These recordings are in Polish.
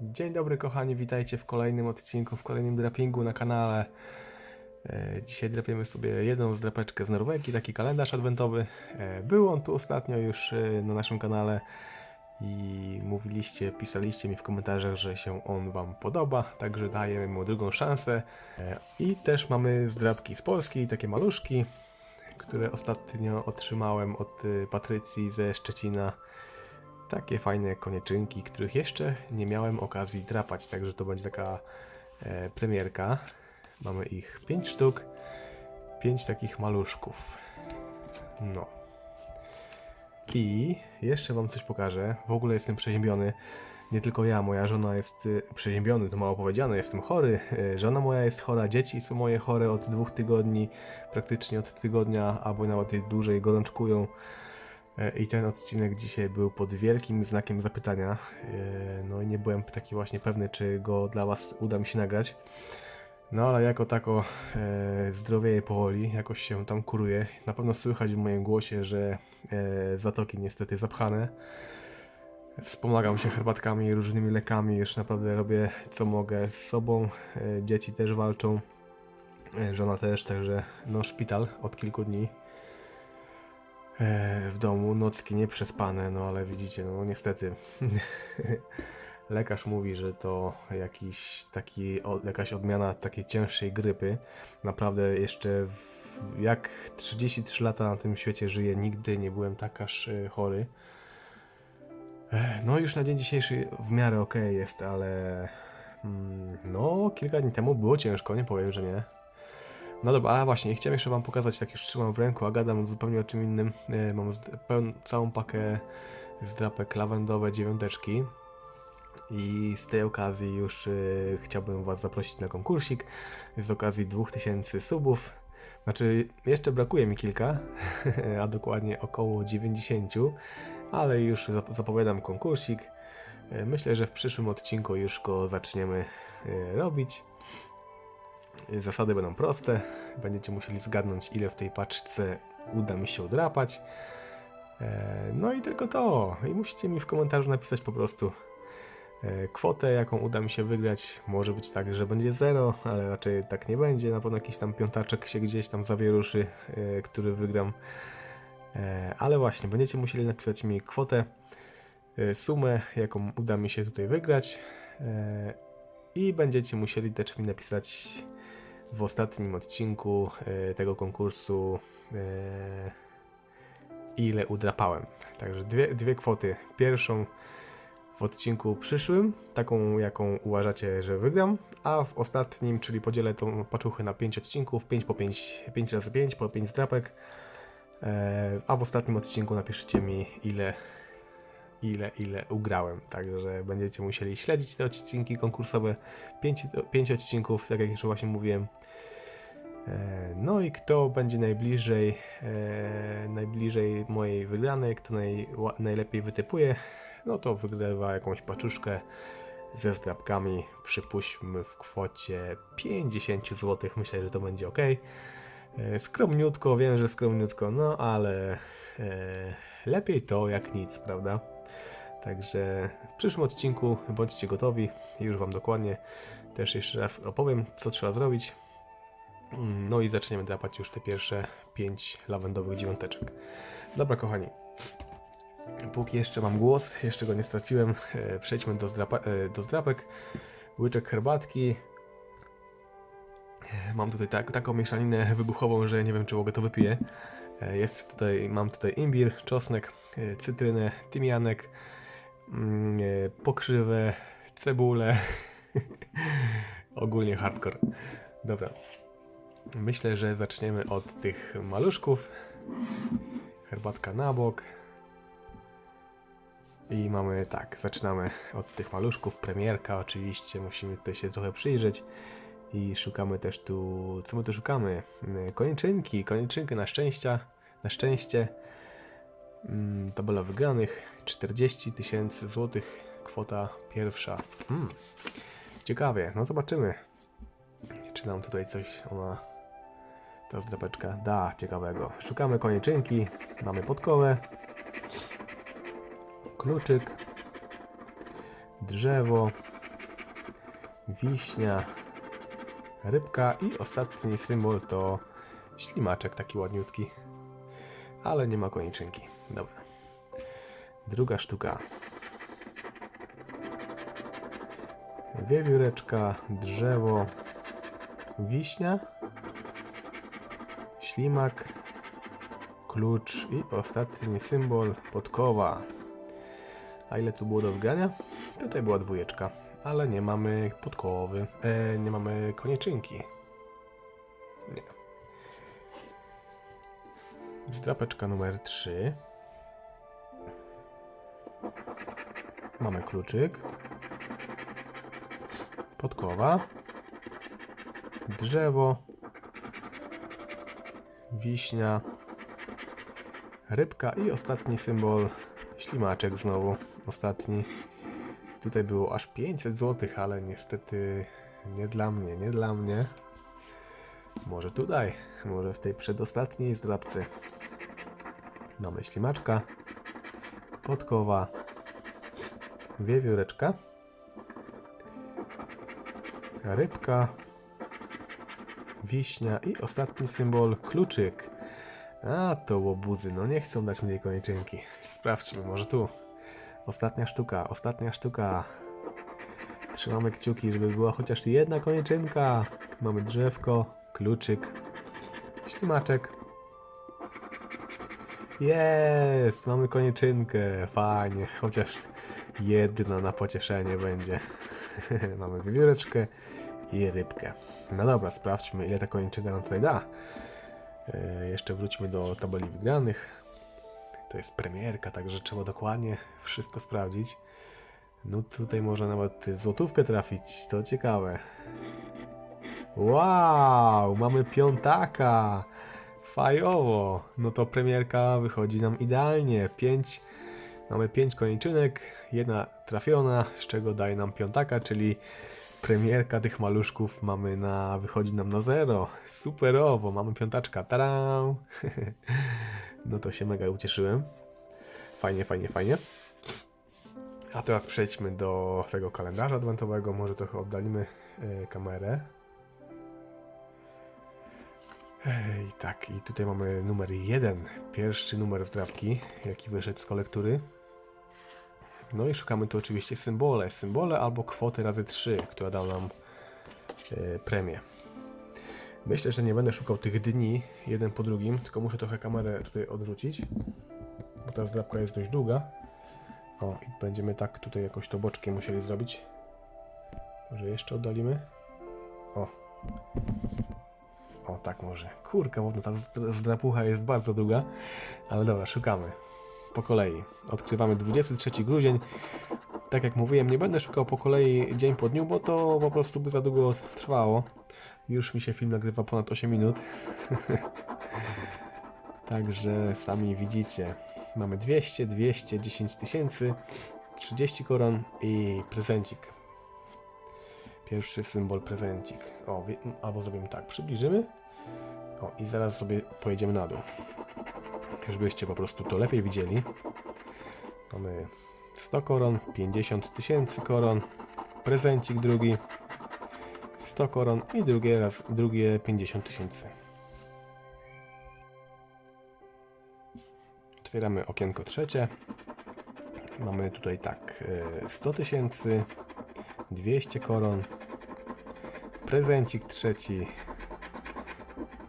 Dzień dobry kochani, witajcie w kolejnym odcinku, w kolejnym drapingu na kanale. E, Dzisiaj drapiemy sobie jedną zdrapeczkę z Norwegii, taki kalendarz adwentowy. E, Był on tu ostatnio już e, na naszym kanale i mówiliście, pisaliście mi w komentarzach, że się on wam podoba, także daję mu drugą szansę. I też mamy zdrapki z Polski, takie maluszki, które ostatnio otrzymałem od Patrycji ze Szczecina takie fajne konieczynki, których jeszcze nie miałem okazji drapać, także to będzie taka e, premierka. Mamy ich 5 sztuk, 5 takich maluszków. No. I jeszcze wam coś pokażę. W ogóle jestem przeziębiony. Nie tylko ja, moja żona jest y, przeziębiony, to mało powiedziane, jestem chory. Y, Żona moja jest chora, dzieci są moje chore od dwóch tygodni, praktycznie od tygodnia, albo nawet dłużej gorączkują. E, I ten odcinek dzisiaj był pod wielkim znakiem zapytania. E, No i nie byłem taki właśnie pewny, czy go dla Was uda mi się nagrać. No ale jako tako e, zdrowieję powoli, jakoś się tam kuruje. Na pewno słychać w moim głosie, że e, zatoki niestety zapchane. Wspomagam się herbatkami, różnymi lekami, już naprawdę robię co mogę z sobą. Dzieci też walczą, żona też, także no szpital od kilku dni w domu, nocki nieprzespane, no ale widzicie, no niestety lekarz mówi, że to jakiś taki, jakaś odmiana takiej cięższej grypy. Naprawdę jeszcze jak 33 lata na tym świecie żyję, nigdy nie byłem tak aż e, chory. E, No już na dzień dzisiejszy w miarę okej jest, ale mm, no kilka dni temu było ciężko, nie powiem, że nie. No dobra, a właśnie, chciałem jeszcze wam pokazać, tak już trzymam w ręku, a gadam zupełnie o czym innym. E, Mam całą pakę zdrapek lawendowe dziewiąteczki. I z tej okazji już e, chciałbym was zaprosić na konkursik. Z okazji 2000 subów. Znaczy, jeszcze brakuje mi kilka, a dokładnie około 90, ale już zap- zapowiadam konkursik. E, Myślę, że w przyszłym odcinku już go zaczniemy robić. Zasady będą proste. Będziecie musieli zgadnąć, ile w tej paczce uda mi się odrapać. E, No i tylko to. I musicie mi w komentarzu napisać po prostu e, kwotę, jaką uda mi się wygrać. Może być tak, że będzie zero, ale raczej tak nie będzie. Na pewno jakiś tam piątaczek się gdzieś tam zawieruszy, e, który wygram. Ale właśnie, będziecie musieli napisać mi kwotę, sumę, jaką uda mi się tutaj wygrać. I będziecie musieli też mi napisać w ostatnim odcinku e, tego konkursu e, ile udrapałem. Także dwie, dwie kwoty. Pierwszą w odcinku przyszłym, taką jaką uważacie, że wygram, a w ostatnim, czyli podzielę tą paczuchę na 5 odcinków, 5 po 5, 5 razy 5 po 5 drapek, e, a w ostatnim odcinku napiszecie mi ile ile, ile ugrałem. Także będziecie musieli śledzić te odcinki konkursowe. 5, pięć odcinków, tak jak już właśnie mówiłem. E, No i kto będzie najbliżej, e, najbliżej mojej wygranej, kto naj, najlepiej wytypuje, no to wygrywa jakąś paczuszkę ze zdrabkami. Przypuśćmy w kwocie 50 zł. Myślę, że to będzie ok. Skromniutko, wiem, że skromniutko, no ale e, lepiej to jak nic, prawda? Także w przyszłym odcinku bądźcie gotowi. Już Wam dokładnie też jeszcze raz opowiem, co trzeba zrobić. No i zaczniemy drapać już te pierwsze 5 lawendowych dziewiąteczek. Dobra, kochani. Póki jeszcze mam głos, jeszcze go nie straciłem, e, przejdźmy do, zdrapa, e, do zdrapek. Łyczek herbatki. E, Mam tutaj tak, taką mieszaninę wybuchową, że nie wiem, czy ogóle to wypiję. E, Jest tutaj, mam tutaj imbir, czosnek, e, cytrynę, tymianek, mm, e, pokrzywę, cebulę. Ogólnie hardcore. Dobra. Myślę, że zaczniemy od tych maluszków. Herbatka na bok. I mamy tak, zaczynamy od tych maluszków. Premierka oczywiście, musimy tutaj się trochę przyjrzeć. I szukamy też tu, co my tu szukamy? Mm, Koniczynki, koniczynki na szczęścia, na szczęście. Mm, Tabela wygranych 40 tysięcy złotych, kwota pierwsza. Hmm. Ciekawie, no zobaczymy, czy nam tutaj coś ona, ta zdrapeczka da ciekawego. Szukamy koniczynki, mamy podkowę, kluczyk, drzewo, wiśnia, rybka i ostatni symbol to ślimaczek taki ładniutki. Ale nie ma koniczynki. Dobra. Druga sztuka. Wiewióreczka, drzewo, wiśnia, ślimak, klucz i ostatni symbol podkowa. A ile tu było do wygrania? Tutaj była dwójeczka, ale nie mamy podkowy, e, nie mamy konieczynki. Nie. Zdrapeczka numer 3. Mamy kluczyk. Podkowa. Drzewo. Wiśnia. Rybka i ostatni symbol ślimaczek znowu. Ostatni. Tutaj było aż 500 zł, ale niestety nie dla mnie, nie dla mnie. Może tutaj, może w tej przedostatniej zdrabce. Mamy ślimaczka, podkowa, wiewióreczka, rybka, wiśnia i ostatni symbol kluczyk. A to łobuzy, no nie chcą dać mi tej kończynki. Sprawdźmy, może tu. Ostatnia sztuka, ostatnia sztuka. Trzymamy kciuki, żeby była chociaż jedna kończynka. Mamy drzewko, kluczyk, ślimaczek. Jest! Mamy konieczynkę. Fajnie. Chociaż jedna na pocieszenie będzie. mamy wiewióreczkę i rybkę. No dobra, sprawdźmy ile ta konieczynka nam tutaj da. E, jeszcze wróćmy do tabeli wygranych. To jest premierka, także trzeba dokładnie wszystko sprawdzić. No tutaj można nawet złotówkę trafić, to ciekawe. Wow, mamy piątaka. Fajowo. No to premierka wychodzi nam idealnie. Pięć, mamy pięć koniczynek, jedna trafiona, z czego daje nam piątaka, czyli premierka tych maluszków mamy na, wychodzi nam na zero. Superowo, mamy piątaczka. Taram! no to się mega ucieszyłem. Fajnie, fajnie, fajnie. A teraz przejdźmy do tego kalendarza adwentowego. Może trochę oddalimy e, kamerę. Ej, tak, i tutaj mamy numer jeden. Pierwszy numer zdrabki, jaki wyszedł z kolektury. No i szukamy tu oczywiście symbole. Symbole albo kwoty razy 3, która da nam e, premię. Myślę, że nie będę szukał tych dni jeden po drugim, tylko muszę trochę kamerę tutaj odwrócić, bo ta zdrabka jest dość długa. O, i będziemy tak tutaj jakoś to boczkiem musieli zrobić. Może jeszcze oddalimy? O. O, tak może. Kurka, bo ta zdra- zdrapucha jest bardzo długa. Ale dobra, szukamy. Po kolei. Odkrywamy 23 grudzień. Tak jak mówiłem, nie będę szukał po kolei dzień po dniu, bo to po prostu by za długo trwało. Już mi się film nagrywa ponad 8 minut. Także sami widzicie. Mamy 200, 200, 10 tysięcy, 30 koron i prezencik. Pierwszy symbol prezencik. O, albo zrobimy tak, przybliżymy. O, i zaraz sobie pojedziemy na dół. Żebyście po prostu to lepiej widzieli. Mamy 100 koron, 50 tysięcy koron, prezencik drugi, 100 koron i drugie raz, drugie 50 tysięcy. Otwieramy okienko trzecie. Mamy tutaj tak e, 100 tysięcy, 200 koron, prezencik trzeci.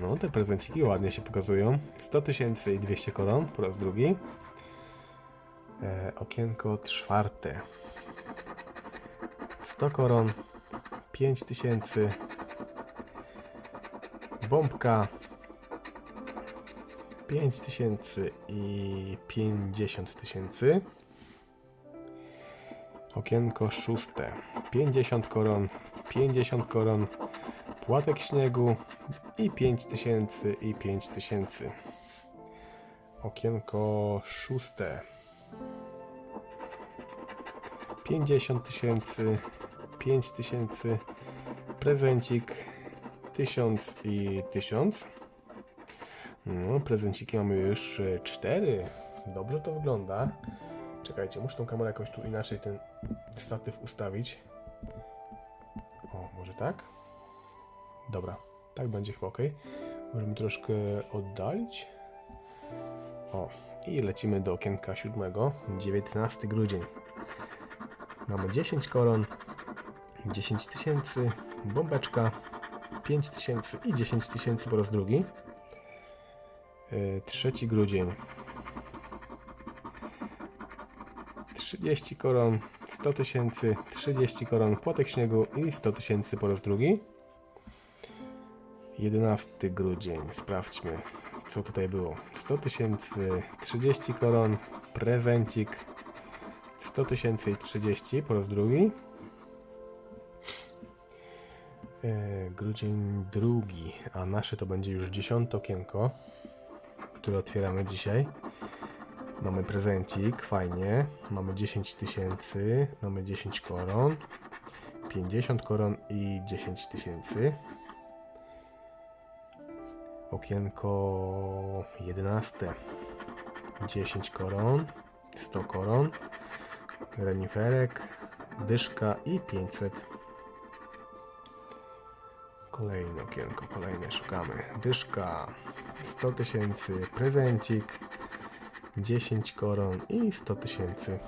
No, te prezenciki ładnie się pokazują. 100 tysięcy i 200 koron po raz drugi. E, okienko czwarte. 100 koron, 5 tysięcy, bombka 5 tysięcy i 50 tysięcy. Okienko szóste. 50 koron, 50 koron, płatek śniegu i 5 tysięcy i 5 tysięcy. Okienko szóste. 50 tysięcy, 5 tysięcy, prezencik 1000 i 1000. No, prezenciki mamy już e, cztery. Dobrze to wygląda. Czekajcie, muszę tą kamerę jakoś tu inaczej ten statyw ustawić. może tak? Dobra, tak będzie chyba ok. Możemy troszkę oddalić. O, i lecimy do okienka siódmego, 19 grudzień. Mamy 10 koron, 10 tysięcy, bombeczka, 5 tysięcy i 10 tysięcy po raz drugi. Yy, 3 grudzień. 30 koron, 100 tysięcy, 30 koron, płatek śniegu i 100 tysięcy po raz drugi. 11 grudzień, sprawdźmy co tutaj było. 100 tysięcy, 30 koron, prezencik, 100 tysięcy i 30 po raz drugi. E, grudzień drugi, a nasze to będzie już dziesiąte okienko, które otwieramy dzisiaj. Mamy prezencik, fajnie. Mamy 10 tysięcy, mamy 10 koron, 50 koron i 10 tysięcy. Okienko 11. 10 koron, 100 koron, reniferek, dyszka i 500. Kolejne okienko, kolejne szukamy. Dyszka 100 tysięcy, prezencik 10 koron i 100 tysięcy.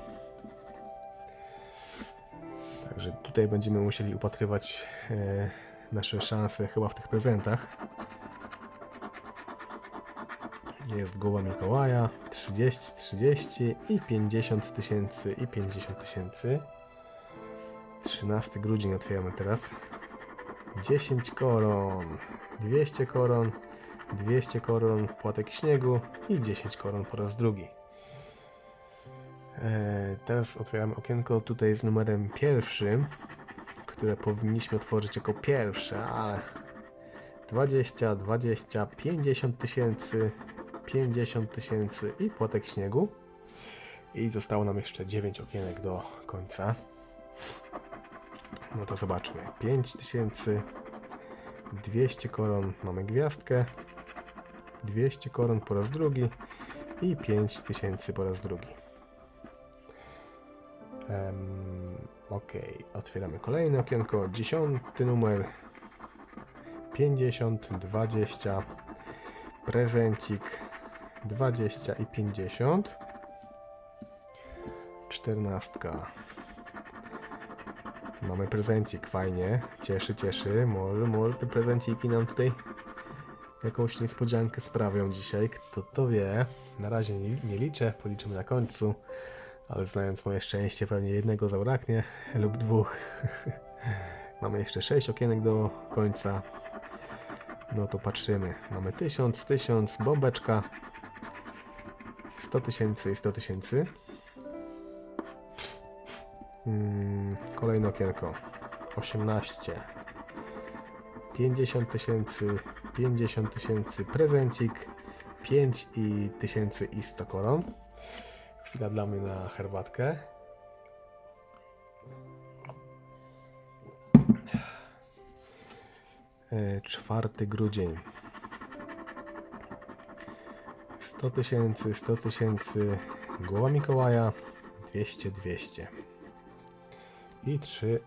Także tutaj będziemy musieli upatrywać e, nasze szanse chyba w tych prezentach. Jest głowa Mikołaja 30, 30 i 50 tysięcy i 50 tysięcy. 13 grudzień otwieramy teraz. 10 koron, 200 koron, 200 koron, płatek śniegu i 10 koron po raz drugi. Eee, teraz otwieramy okienko tutaj z numerem pierwszym, które powinniśmy otworzyć jako pierwsze, ale 20, 20, 50 tysięcy, 50 tysięcy i płatek śniegu. I zostało nam jeszcze 9 okienek do końca. No to zobaczmy. 5 tysięcy, 200 koron, mamy gwiazdkę, 200 koron po raz drugi i 5 tysięcy po raz drugi. Um, ok, otwieramy kolejne okienko. Dziesiąty numer 50, 20, prezencik 20 i 50. Czternastka. Mamy prezencik, fajnie. Cieszy, cieszy. Może, może te prezenciki nam tutaj jakąś niespodziankę sprawią dzisiaj. Kto to wie? Na razie nie, nie liczę, policzymy na końcu. Ale znając moje szczęście, pewnie jednego zabraknie lub dwóch. Mamy jeszcze 6 okienek do końca. No to patrzymy. Mamy 1000, 1000, bombeczka. 100 tysięcy i 100 tysięcy. Kolejne okienko. 18. 50 tysięcy, 50 tysięcy, prezencik, 5 i tysięcy i 100 koron. Chwila dla mnie na herbatkę. E, 4 grudzień. 100 tysięcy, 100 tysięcy, głowa Mikołaja, 200, 200. I trzy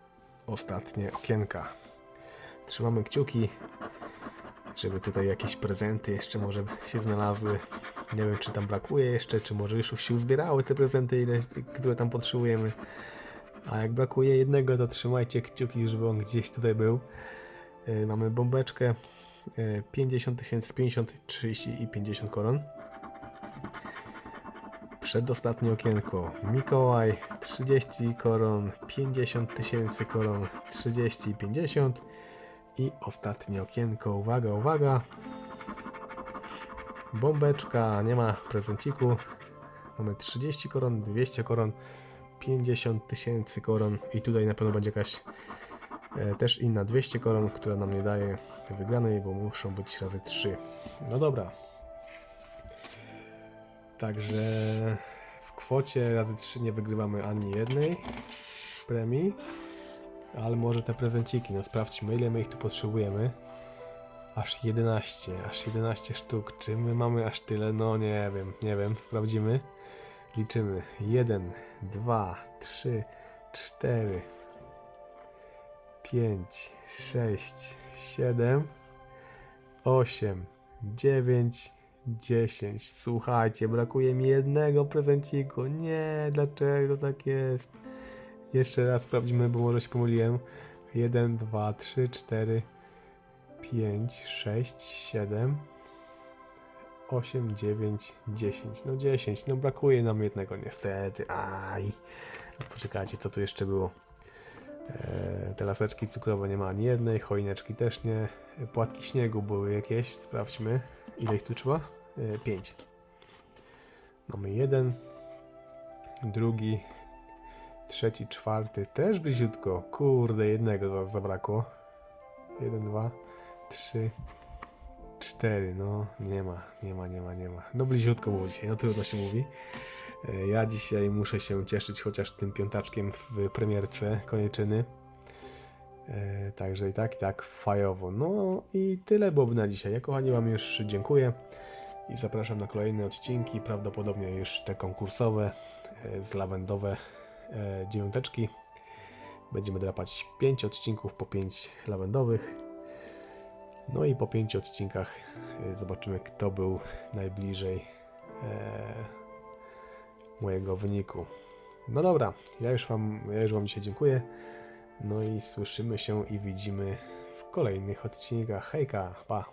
ostatnie okienka. Trzymamy kciuki, żeby tutaj jakieś prezenty jeszcze może się znalazły. Nie wiem, czy tam brakuje jeszcze, czy może już się uzbierały te prezenty, ile, które tam potrzebujemy. A jak brakuje jednego, to trzymajcie kciuki, żeby on gdzieś tutaj był. Yy, mamy bombeczkę. Yy, 50 tysięcy, 50, 30 i 50 koron. Przedostatnie okienko. Mikołaj 30 koron, 50 tysięcy koron, 30 i 50. I ostatnie okienko. Uwaga, uwaga. Bombeczka, nie ma prezenciku. Mamy 30 koron, 200 koron, 50 tysięcy koron. I tutaj na pewno będzie jakaś e, też inna 200 koron, która nam nie daje wygranej, bo muszą być razy 3. No dobra, Także w kwocie razy 3 nie wygrywamy ani jednej premii. Ale może te prezenciki, no sprawdźmy ile my ich tu potrzebujemy. Aż 11, aż 11 sztuk. Czy my mamy aż tyle? No nie wiem, nie wiem, sprawdzimy. Liczymy. 1, 2, 3, 4, 5, 6, 7, 8, 9, 10. Słuchajcie, brakuje mi jednego prezenciku. Nie, dlaczego tak jest? Jeszcze raz sprawdzimy, bo może się pomyliłem. 1, 2, 3, 4, 5, 6, 7, 8, 9, 10. No 10, no brakuje nam jednego niestety. Aj. Poczekajcie, co tu jeszcze było? E, te laseczki cukrowe nie ma ani jednej, choineczki też nie. Płatki śniegu były jakieś, sprawdźmy. Ile ich tu trzeba? E, pięć. Mamy jeden, drugi, trzeci, czwarty, też bliziutko. Kurde, jednego za- zabrakło. Jeden, dwa, trzy, cztery. No, nie ma, nie ma, nie ma, nie ma. No bliziutko było dzisiaj, no trudno się mówi. E, Ja dzisiaj muszę się cieszyć chociaż tym piątaczkiem w premierce koniczyny. E, Także i tak, i tak fajowo. No i tyle byłoby na dzisiaj. Ja kochani Wam już dziękuję i zapraszam na kolejne odcinki, prawdopodobnie już te konkursowe, e, z lawendowe e, dziewiąteczki. Będziemy drapać 5 odcinków po 5 lawendowych. No i po 5 odcinkach zobaczymy kto był najbliżej mojego wyniku. No dobra, ja już wam, ja już wam dzisiaj dziękuję. No i słyszymy się i widzimy w kolejnych odcinkach. Hejka, pa!